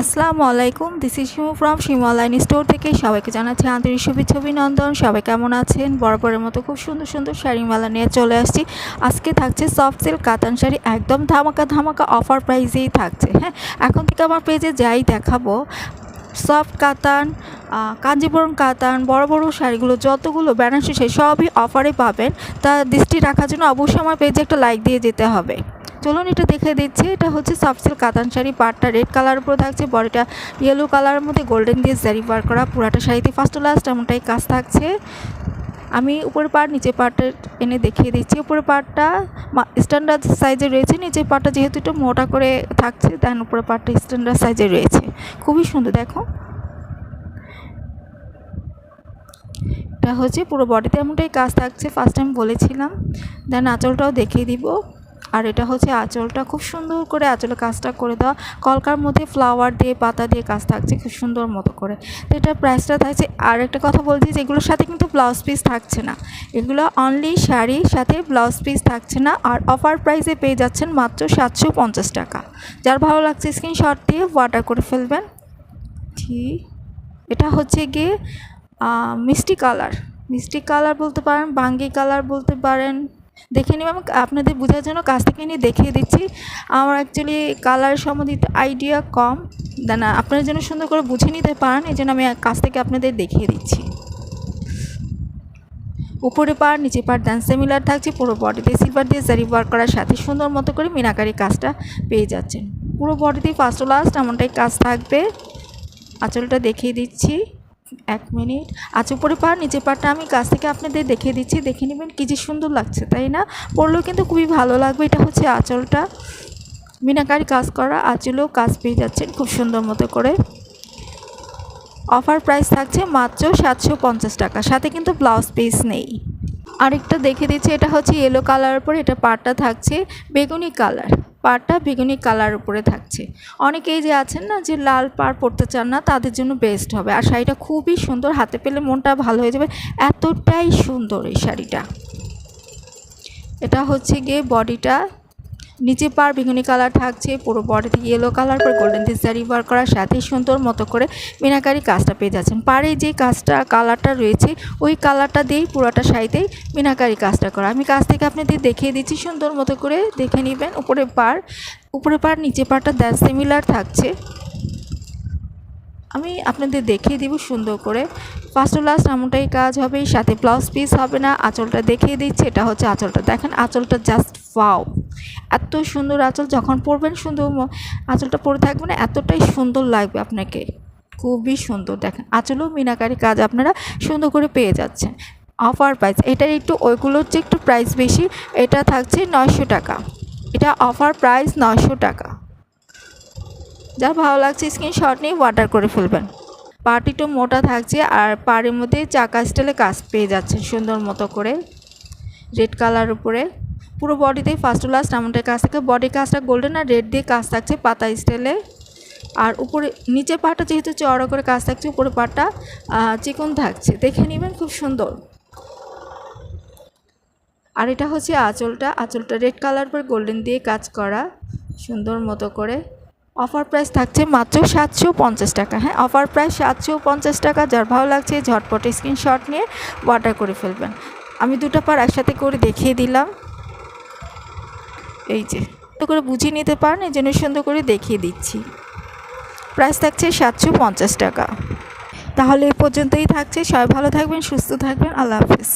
আসসালামু আলাইকুম this is Shimu from Shimu online store থেকে সবাইকে জানাচ্ছি আন্তরিক শুভেচ্ছা, অভিনন্দন। সবাই কেমন আছেন? বরাবরের মতো খুব সুন্দর সুন্দর শাড়িমালা নিয়ে চলে আসছি। আজকে থাকছে সফট সিল্ক কাতান শাড়ি, একদম ধামাকা ধামাকা অফার প্রাইসেই থাকছে হ্যাঁ? এখন থেকে আমার পেজে যাই দেখাবো। সফট কাতান কাঞ্জিপুরম কাতান, বড় বড় শাড়িগুলো, যতগুলো বেনারসি শাড়ি সবই অফারে পাবেন। তা দৃষ্টি রাখার জন্য অবশ্যই আমার পেজে একটা লাইক দিয়ে যেতে হবে। চলুন এটা দেখে দিচ্ছি, এটা হচ্ছে সফট কাতান শাড়ি, পাটটা রেড কালার উপরে থাকছে, বডিটা ইয়েলো কালারের মধ্যে গোল্ডেন দিয়ে জারি বার করা, পুরাটা শাড়িতে ফার্স্ট লাস্ট এমনটাই কাজ থাকছে। আমি উপরে পাট নিচে পাটটা এনে দেখিয়ে দিচ্ছি। উপরে পাটটা স্ট্যান্ডার্ড সাইজে রয়েছে নিচে পাটটা যেহেতু একটু মোটা করে থাকছে দেন উপরে পাটটা স্ট্যান্ডার্ড সাইজে রয়েছে। খুবই সুন্দর, দেখো। এটা হচ্ছে পুরো বডিতে এমনটাই কাজ থাকছে ফার্স্ট টাইম বলেছিলাম। দেন আঁচলটাও দেখিয়ে দিব। আর এটা হচ্ছে আঁচলটা, খুব সুন্দর করে আঁচলের কাজটা করে দেওয়া। কলকার মধ্যে ফ্লাওয়ার দিয়ে, পাতা দিয়ে কাজ থাকছে খুব সুন্দর মতো করে। তো এটার প্রাইসটা থাকছে, আর একটা কথা বলছি যে এগুলোর সাথে কিন্তু ব্লাউজ পিস থাকছে না। এগুলো অনলি শাড়ির সাথে ব্লাউজ পিস থাকছে না, আর অফার প্রাইসে পেয়ে যাচ্ছেন মাত্র সাতশো পঞ্চাশ টাকা। যার ভালো লাগছে স্ক্রিনশট দিয়ে অর্ডার করে ফেলবেন। ঠিক এটা হচ্ছে গিয়ে মিষ্টি কালার মিষ্টি কালার বলতে পারেন, বাঙ্গি কালার বলতে পারেন দেখে নিব আমি আপনাদের বোঝার জন্য কাছ থেকে নিয়ে দেখিয়ে দিচ্ছি। আমার অ্যাকচুয়ালি কালার সম্বন্ধিত আইডিয়া কম। দেন, আপনারা যেন সুন্দর করে বুঝে নিতে পারেন, এই জন্য আমি কাছ থেকে আপনাদের দেখিয়ে দিচ্ছি। উপরে পার নিচে পার ডান্স সেমিলার থাকছে, পুরো বডিতে সিলভার দিয়ে জারি ওয়ার্ক করার সাথে সুন্দর মতো করে মিনাকারি কাজটা পেয়ে যাচ্ছেন। পুরো বডিতেই ফার্স্ট ও লাস্ট এমনটাই কাজ থাকবে। আঁচলটা দেখিয়ে দিচ্ছি। এক মিনিট। আজ উপরে পার নিচে পাড়টা আমি কাছ থেকে আপনাদের দেখে দিচ্ছি। দেখে নেবেন কী যে সুন্দর লাগছে, তাই না? পরলেও কিন্তু খুবই ভালো লাগবে। এটা হচ্ছে আঁচলটা। মিনাকারি কাজ করা আঁচলেও কাজ পেয়ে যাচ্ছেন খুব সুন্দর মতো করে। অফার প্রাইস থাকছে মাত্র সাতশো পঞ্চাশ টাকা। সাথে কিন্তু ব্লাউজ পিস নেই। আরেকটা দেখে দিচ্ছি, এটা হচ্ছে ইয়েলো কালার উপরে, এটা পাটটা থাকছে বেগুনি কালার পাটটা বেগুনি কালার উপরে থাকছে। অনেকেই যে আছেন না যে লাল পাড় পরতে চান না, তাদের জন্য বেস্ট হবে। আর শাড়িটা খুবই সুন্দর, হাতে পেলে মনটা ভালো হয়ে যাবে। এতটাই সুন্দর এই শাড়িটা। এটা হচ্ছে গিয়ে বডিটা নিচে পার বেগুনি কালার থাকছে, পুরো বডিতে ইয়েলো কালার পর গোল্ডেন দিয়ে জারি বার করার সাথে সুন্দর মতো করে মিনাকারি কাজটা পেয়ে যাচ্ছেন। পারে যে কাজটা, কালারটা রয়েছে, ওই কালারটা দিয়েই পুরোটা শাড়িতেই মিনাকারি কাজটা করা। আমি কাজ থেকে আপনাদের দেখিয়ে দিচ্ছি, সুন্দর মতো করে দেখে নেবেন। উপরে পার উপরে পার নিচে পারটা সিমিলার থাকছে। আমি আপনাদের দেখিয়ে দিব সুন্দর করে। ফার্স্ট টু লাস্ট এমনটাই কাজ হবে, সাথে ব্লাউজ পিস হবে না, আঁচলটা দেখিয়ে দিচ্ছি, এটা হচ্ছে আঁচলটা। দেখেন আঁচলটা জাস্ট ফাও এত সুন্দর আঁচল, যখন পরবেন সুন্দর আঁচলটা পরে থাকবেন এতটাই সুন্দর লাগবে আপনাকে। খুবই সুন্দর। দেখেন আঁচলেও মিনাকারি কাজ আপনারা সুন্দর করে পেয়ে যাচ্ছেন। অফার প্রাইস এটার একটু, ওইগুলোর চেয়ে একটু প্রাইস বেশি, এটা থাকছে নয়শো টাকা। এটা অফার প্রাইস নয়শো টাকা। যা ভালো লাগছে স্ক্রিনশট নিয়ে ওয়াটার করে ফেলবেন। পাটি একটু মোটা থাকছে আর পাড়ের মধ্যে চাকা স্টাইলে কাজ পেয়ে যাচ্ছে সুন্দর মতো করে। রেড কালার উপরে। পুরো বডিতে ফার্স্ট টু লাস্ট এমনটাই কাজ থাকে। বডি কাজটা গোল্ডেন আর রেড দিয়ে কাজ থাকছে পাতা স্টাইলে আর উপরে, নিচে পাটা যেহেতু চড়া করে কাজ থাকছে, উপরে পাটা চিকন থাকছে। দেখে নেবেন খুব সুন্দর। আর এটা হচ্ছে আঁচলটা। আঁচলটা রেড কালার পর গোল্ডেন দিয়ে কাজ করা। সুন্দর মতো করে। অফার প্রাইস থাকছে মাত্র সাতশো পঞ্চাশ টাকা। হ্যাঁ অফার প্রাইস সাতশো পঞ্চাশ টাকা। যার ভালো লাগছে ঝটপট স্ক্রিনশট নিয়ে অর্ডার করে ফেলবেন। আমি দুটো পার একসাথে করে দেখিয়ে দিলাম। এই যে করে বুঝিয়ে নিতে পারেন, এই জন্য সুন্দর করে দেখিয়ে দিচ্ছি। প্রাইস থাকছে সাতশো পঞ্চাশ টাকা। তাহলে এ পর্যন্তই থাকছে। সবাই ভালো থাকবেন, সুস্থ থাকবেন। আল্লাহ হাফিজ।